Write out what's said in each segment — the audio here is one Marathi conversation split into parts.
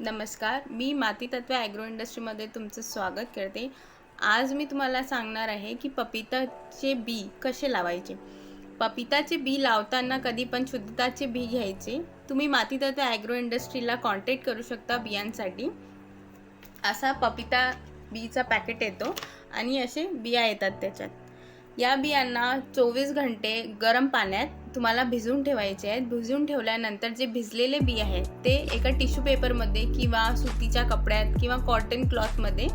नमस्कार मी माती तत्व ॲग्रो इंडस्ट्रीमध्ये तुमचं स्वागत करते. आज मी तुम्हाला सांगणार आहे की पपिताचे बी कसे लावायचे? पपिताचे बी लावताना कधी पण शुद्धताचे बी घ्यायचे. तुम्ही माती तत्व ॲग्रो इंडस्ट्रीला कॉन्टॅक्ट करू शकता बियांसाठी. असा पपिता बीचा पॅकेट येतो आणि असे बिया येतात त्याच्यात. या बियांना चोवीस घंटे गरम पाण्यात तुम्हाला भिजवून ठेवायचे आहेत. भिजवून ठेवल्यानंतर जे भिजलेले बी आहेत ते एका टिश्यू पेपरमध्ये किंवा सुतीच्या कपड्यात किंवा कॉटन क्लॉथमध्ये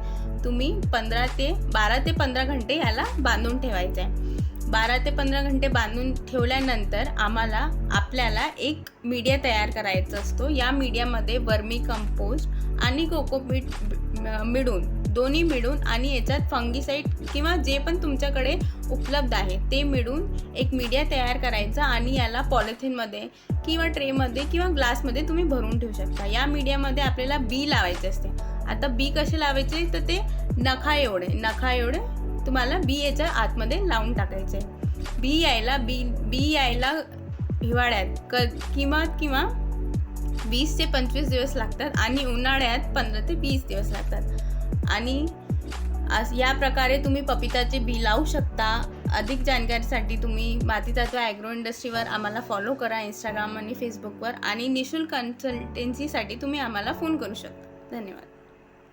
तुम्ही पंधरा ते बारा ते पंधरा घंटे याला बांधून ठेवायचे आहे बारा ते पंधरा घंटे बांधून ठेवल्यानंतर आम्हाला आपल्याला एक मीडिया तयार करायचा असतो. या मीडियामध्ये वर्मी कंपोस्ट आणि कोकोपीट मिळून दोन्ही मिळून आणि याच्यात फंगीसाईड किंवा जे पण तुमच्याकडे उपलब्ध आहे ते मिळून एक मीडिया तयार करायचा आणि याला पॉलिथिनमध्ये किंवा ट्रेमध्ये किंवा ग्लासमध्ये तुम्ही भरून ठेवू शकता. या मीडियामध्ये आपल्याला बी लावायचे असते. आता बी कसे लावायचे? तर ते नखा एवढे नखा एवढे तुम्हाला बी याच्या आतमध्ये लावून टाकायचे. बी यायला बी बी यायला हिवाळ्यात क किंवा किंवा वीस ते पंचवीस दिवस लागतात आणि उन्हाळ्यात पंधरा ते वीस दिवस लागतात. आणि या प्रकारे तुम्ही पपिताचे बी लावू शकता. अधिक जानकारीसाठी तुम्ही माती तत्व ॲग्रो इंडस्ट्रीवर आम्हाला फॉलो करा इंस्टाग्राम आणि फेसबुकवर आणि निशुल्क कन्सल्टन्सीसाठी तुम्ही आम्हाला फोन करू शकता. धन्यवाद.